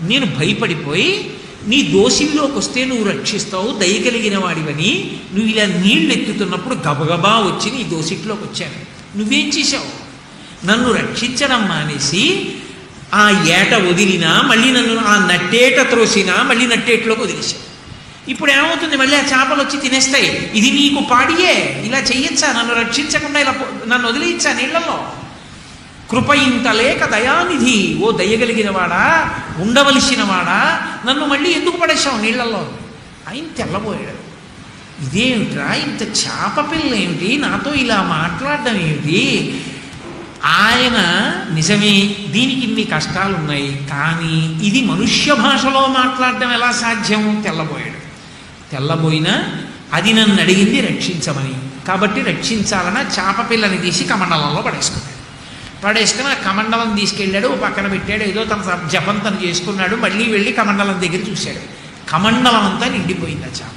నేను భయపడిపోయి నీ దోషిలోకి వస్తే నువ్వు రక్షిస్తావు దయగలిగిన వాడివని నువ్వు ఇలా నీళ్ళు ఎత్తుతున్నప్పుడు గబగబా వచ్చి నీ దోషిట్లోకి వచ్చాను నువ్వేం చేశావు? నన్ను రక్షించడం మానేసి ఆ ఏట వదిలినా మళ్ళీ నన్ను ఆ నట్టేట త్రోసినా మళ్ళీ నట్టేట్లోకి వదిలేశావు ఇప్పుడు ఏమవుతుంది? మళ్ళీ ఆ చేపలు వచ్చి తినేస్తాయి. ఇది నీకు పాడియే. ఇలా చెయ్యొచ్చా? నన్ను రక్షించకుండా ఇలా నన్ను వదిలేయచ్చా నీళ్ళలో కృప ఇంత లేక దయానిధి ఓ దయగలిగిన వాడా ఉండవలసిన వాడా నన్ను మళ్ళీ ఎందుకు పడేశావు నీళ్ళలో ఆయన తెల్లబోయాడు. ఇదేమిట్రా? ఇంత చేప పిల్ల ఏమిటి నాతో ఇలా మాట్లాడడం ఏమిటి? ఆయన నిజమే దీనికి ఇన్ని కష్టాలు ఉన్నాయి కానీ ఇది మనుష్య భాషలో మాట్లాడడం ఎలా సాధ్యం? తెల్లబోయాడు. తెల్లబోయినా అది నన్ను అడిగింది రక్షించమని. కాబట్టి రక్షించాలన్న చేప పిల్లని తీసి కమండలంలో పడేసుకున్నాడు. పడేసుకుని ఆ కమండలం తీసుకెళ్ళాడు ఓ పక్కన పెట్టాడు ఏదో తన జపం తను చేసుకున్నాడు మళ్ళీ వెళ్ళి కమండలం దగ్గర చూశాడు. కమండలం అంతా నిండిపోయింది ఆ చేప.